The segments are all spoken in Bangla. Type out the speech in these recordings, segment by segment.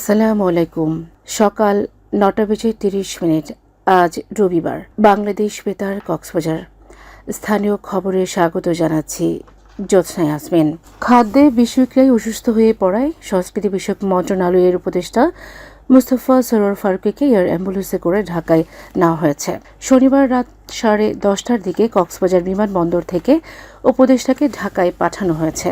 আসসালামু আলাইকুম। সকাল নটা বেজে তিরিশ মিনিট, আজ রবিবার। বাংলাদেশ বেতার, কক্সবাজার। স্থানীয় খবরে স্বাগত জানাচ্ছি জ্যোৎস্না ইয়াসমিন। খাদ্যে বিশ্বক্রিয়ায় অসুস্থ হয়ে পড়ায় সংস্কৃতি বিষয়ক মন্ত্রণালয়ের উপদেষ্টা মুস্তফা সরোয়ার ফারুকিকে এয়ার অ্যাম্বুলেন্সে করে ঢাকায় নেওয়া হয়েছে। শনিবার রাত সাড়ে দশটার দিকে কক্সবাজার বিমানবন্দর থেকে উপদেষ্টাকে ঢাকায় পাঠানো হয়েছে।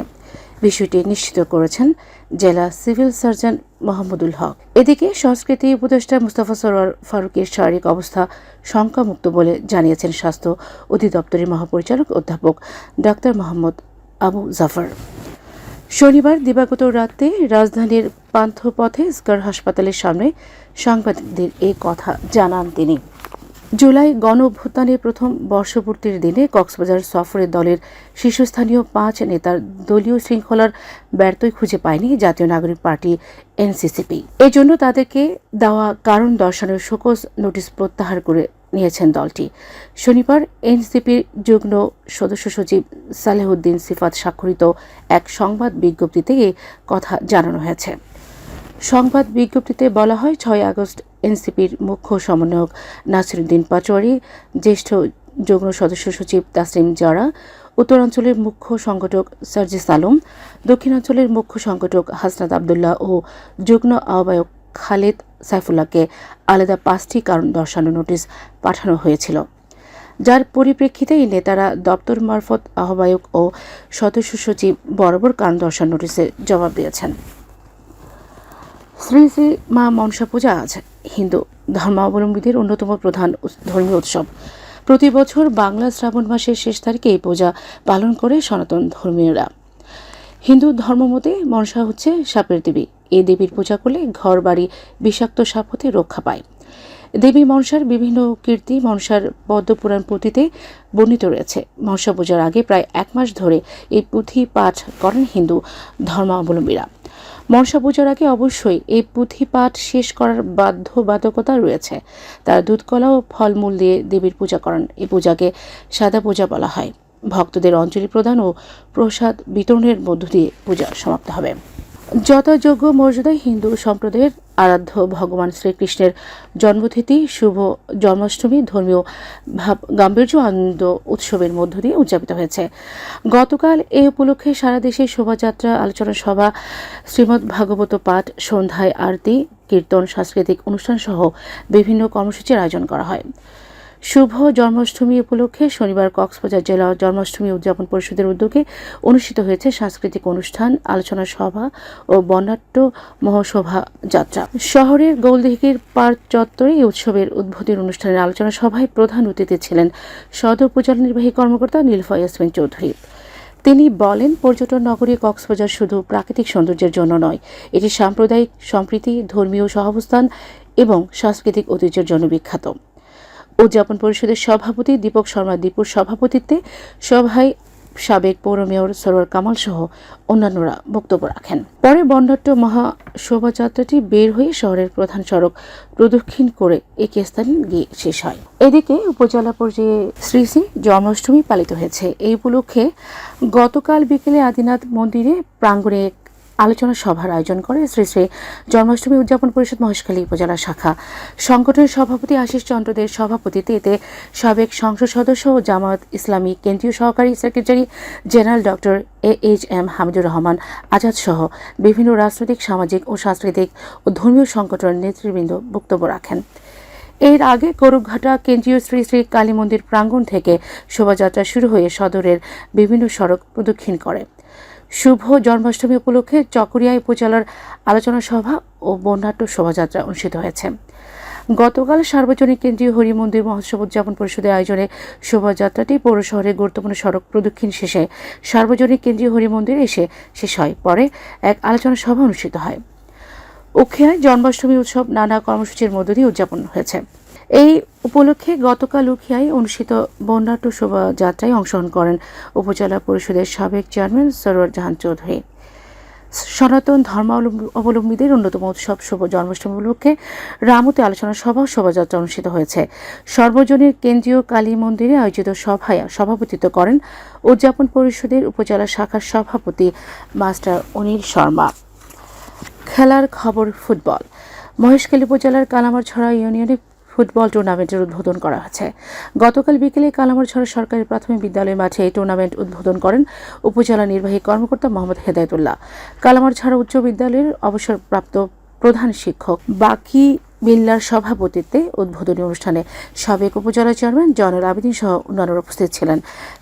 বিষয়টি নিশ্চিত করেছেন জেলা সিভিল সার্জন মোহাম্মদুল হক। এদিকে সংস্কৃতি উপদেষ্টা মুস্তাফা সরোয়ার ফারুকের শারীরিক অবস্থা শঙ্কামুক্ত বলে জানিয়েছেন স্বাস্থ্য অধিদপ্তরের মহাপরিচালক অধ্যাপক ডাক্তার মোহাম্মদ আবু জাফর। শনিবার দিবাগত রাতে রাজধানীর পান্থপথে স্কার হাসপাতালের সামনে সাংবাদিকদের এই কথা জানান তিনি। জুলাই গণ অভ্যুত্থানের প্রথম বর্ষপূর্তির দিনে কক্সবাজার সফরের দলের শীর্ষস্থানীয় পাঁচ নেতার দলীয় শৃঙ্খলার ব্যর্থই খুঁজে পায়নি জাতীয় নাগরিক পার্টি এনসিসিপি। এজন্য তাদেরকে দেওয়া কারণ দর্শানোর শোকজ নোটিশ প্রত্যাহার করে নিয়েছেন দলটি। শনিবার এনসিপির যুগ্ম সদস্য সচিব সালেহুদ্দিন সিফাত স্বাক্ষরিত এক সংবাদ বিজ্ঞপ্তিতে এ কথা জানানো হয়েছে। সংবাদ বিজ্ঞপ্তিতে বলা হয়, ছয় আগস্ট এনসিপির মুখ্য সমন্বয়ক নাসিরুদ্দিন পাটোয়ারি, জ্যেষ্ঠ যুগ্ম সদস্য সচিব তাসিম জারা, উত্তরাঞ্চলের মুখ্য সংগঠক সার্জিস আলম, দক্ষিণাঞ্চলের মুখ্য সংগঠক হাসনাত আবদুল্লাহ ও যুগ্ম আহ্বায়ক খালেদ সাইফুল্লাহকে আলাদা পাঁচটি কারণ দর্শানো নোটিশ পাঠানো হয়েছিল। যার পরিপ্রেক্ষিতে এই নেতারা দপ্তর মারফত আহ্বায়ক ও সদস্য সচিব বরাবর কারণ দর্শানো নোটিশে জবাব দিয়েছেন। শ্রী শ্রী মা মনসা পূজা আজ হিন্দু ধর্মাবলম্বীদের অন্যতম প্রধান ধর্মীয় উৎসব। প্রতি বছর বাংলা শ্রাবণ মাসের শেষ তারিখে এই পূজা পালন করে সনাতন ধর্মীয়রা। হিন্দু ধর্মমতে মনসা হচ্ছে সাপের দেবী। এই দেবীর পূজা করলে ঘর বাড়ি বিষাক্ত সাপ হতে রক্ষা পায়। দেবী মনসার বিভিন্ন কীর্তি মনসার পদ্মপুরাণ পুঁথিতে বর্ণিত রয়েছে। মনসা পূজার আগে প্রায় এক মাস ধরে এই পুঁথি পাঠ করেন হিন্দু ধর্মাবলম্বীরা। মনসা পূজার আগে অবশ্যই এই পুঁথি পাঠ শেষ করার বাধ্যবাধকতা রয়েছে। তারা দুধকলা ও ফলমূল দিয়ে দেবীর পূজা করেন। এই পূজাকে সাদা পূজা বলা হয়। ভক্তদের অঞ্জলি প্রদান ও প্রসাদ বিতরণের মধ্য দিয়ে পূজা সমাপ্ত হবে। যথাযোগ্য মর্যাদায় হিন্দু সম্প্রদায়ের আরাধ্য ভগবান শ্রীকৃষ্ণের জন্মতিথি, শুভ জন্মাষ্টমী, ধর্মীয় ভাব গাম্ভীর্য আনন্দ উৎসবের মধ্য দিয়ে উদযাপিত হয়েছে। গতকাল এই উপলক্ষে সারা দেশে শোভাযাত্রা, আলোচনা সভা, শ্রীমদ্ ভাগবত পাঠ, সন্ধ্যায় আরতি, কীর্তন, সাংস্কৃতিক অনুষ্ঠান সহ বিভিন্ন কর্মসূচির আয়োজন করা হয়। শুভ জন্মাষ্টমী উপলক্ষে শনিবার কক্সবাজার জেলা জন্মাষ্টমী উদযাপন পরিষদের উদ্যোগে অনুষ্ঠিত হয়েছে সাংস্কৃতিক অনুষ্ঠান, আলোচনা সভা ও বর্ণাঢ্য মহাশোভা যাত্রা। শহরের গোলদিঘির পার্ক চত্বরে এই উৎসবের উদ্বোধনী অনুষ্ঠানের আলোচনা সভায় প্রধান অতিথি ছিলেন সদর উপজেলা নির্বাহী কর্মকর্তা নীলফা ইয়াসমিন চৌধুরী। তিনি বলেন, পর্যটন নগরী কক্সবাজার শুধু প্রাকৃতিক সৌন্দর্যের জন্য নয়, এটি সাম্প্রদায়িক, সম্প্রীতি, ধর্মীয় সহাবস্থান এবং সাংস্কৃতিক ঐতিহ্যের জন্য বিখ্যাত। উদযাপন পরিষদের সভাপতি দীপক শর্মা দীপুর সভাপতিত্বে সভায় সাবেক পৌর মেয়র সরোয়ার কামাল সহ অন্যান্যরা বক্তব্য রাখেন। পরে বন্ডাট্য মহা শোভাযাত্রাটি বের হয়ে শহরের প্রধান সড়ক প্রদক্ষিণ করে একই স্থানে গিয়ে শেষ হয়। এদিকে উপজেলা পর্যায়ে শ্রী শ্রী জন্মাষ্টমী পালিত হয়েছে। এই উপলক্ষে গতকাল বিকেলে আদিনাথ মন্দিরে প্রাঙ্গণে এক আলোচনা সভার আয়োজন করে শ্রী শ্রী জন্মাষ্টমী উদযাপন পরিষদ মহেশখালী উপজেলা শাখা। সংগঠনের সভাপতি আশিস চন্দ্রদের সভাপতিতে এতে সাবেক সংসদ সদস্য ও জামায়াত ইসলামী কেন্দ্রীয় সহকারী secretary general doctor A H M Hamidur Rahman, Azad সহ বিভিন্ন রাজনৈতিক, সামাজিক ও সাংস্কৃতিক ও ধর্মীয় সংগঠনের নেতৃবৃন্দ বক্তব্য রাখেন। এর আগে করুকঘাটা কেন্দ্রীয় শ্রী শ্রী কালী মন্দির প্রাঙ্গণ থেকে শোভাযাত্রা শুরু হয়ে সদরের বিভিন্ন সড়ক প্রদক্ষিণ করে। শুভ জন্মাষ্টমী উপলক্ষে চকরিয়া উপজেলার আলোচনা সভা ও বর্ণাঢ্য শোভাযাত্রা অনুষ্ঠিত হয়েছে। গতকাল সার্বজনীন কেন্দ্রীয় হরি মন্দির মহোৎসব উদযাপন পরিষদের আয়োজনে শোভাযাত্রাটি পৌর শহরের গুরুত্বপূর্ণ সড়ক প্রদক্ষিণ শেষে সার্বজনীন কেন্দ্রীয় হরি মন্দিরে এসে শেষ হয়। পরে এক আলোচনা সভা অনুষ্ঠিত হয়। উখিয়ায় জন্মাষ্টমী উৎসব নানা কর্মসূচির মধ্য দিয়ে উদযাপন হয়েছে। এই উপলক্ষে গতকাল উখিয়ায় অনুষ্ঠিত বন্যাঢ্য শোভাযাত্রায় অংশগ্রহণ করেন উপজেলা পরিষদের সাবেক চেয়ারম্যান সরোয়ার জাহান চৌধুরী। সনাতন ধর্মাবলম্বীদের অন্যতম উৎসব শুভ জন্মাষ্টমী উপলক্ষে রামতে আলোচনা সভা, শোভাযাত্রা অনুষ্ঠিত হয়েছে। সর্বজনীন কেন্দ্রীয় কালী মন্দিরে আয়োজিত সভায় সভাপতিত্ব করেন উদযাপন পরিষদের উপজেলা শাখার সভাপতি মাস্টার অনিল শর্মা। খেলার খবর ফুটবল। মহেশখালী উপজেলার কালামারছড়া ইউনিয়নে ফুটবল টুর্নামেন্টের উদ্বোধন করা হয়েছে। গতকাল বিকেলে কালামারছড়া সরকারি প্রাথমিক বিদ্যালয় মাঠে এই টুর্নামেন্ট উদ্বোধন করেন উপজেলা নির্বাহী কর্মকর্তা মোহাম্মদ হেদায়তুল্লাহ। কালামারছড়া উচ্চ বিদ্যালয়ের অবসরপ্রাপ্ত প্রধান শিক্ষক বাকি বিল্লার সভাপতিত্বে উদ্বোধনী অনুষ্ঠানে সাবেক উপজেলা চেয়ারম্যান জয়নুল আবেদিন সহ অন্যান্যরা উপস্থিত ছিলেন।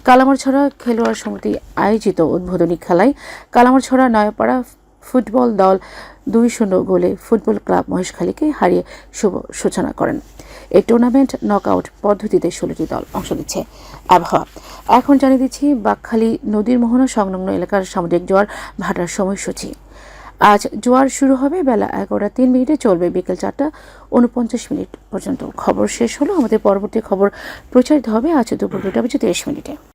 কালামারছড়া খেলোয়াড় সমিতি আয়োজিত উদ্বোধনী খেলায় কালামারছড়া নয়াপাড়া ফুটবল দল দুই শূন্য গোলে ফুটবল ক্লাব মহেশখালীকে হারিয়ে শুভ সূচনা করেন। এই টুর্নামেন্ট নকআউট পদ্ধতিতে ষোলোটি দল অংশ নিচ্ছে। আবহাওয়া। এখন জানিয়ে দিচ্ছি বাকখালী নদীর মোহনা সংলগ্ন এলাকার সামুদ্রিক জোয়ার ভাটার সময়সূচি। আজ জোয়ার শুরু হবে বেলা এগারোটা তিন মিনিটে, চলবে বিকেল চারটা উনপঞ্চাশ মিনিট পর্যন্ত। খবর শেষ হলো। আমাদের পরবর্তী খবর প্রচারিত হবে আজ দুপুর দুটা বেজে তিরিশ মিনিটে।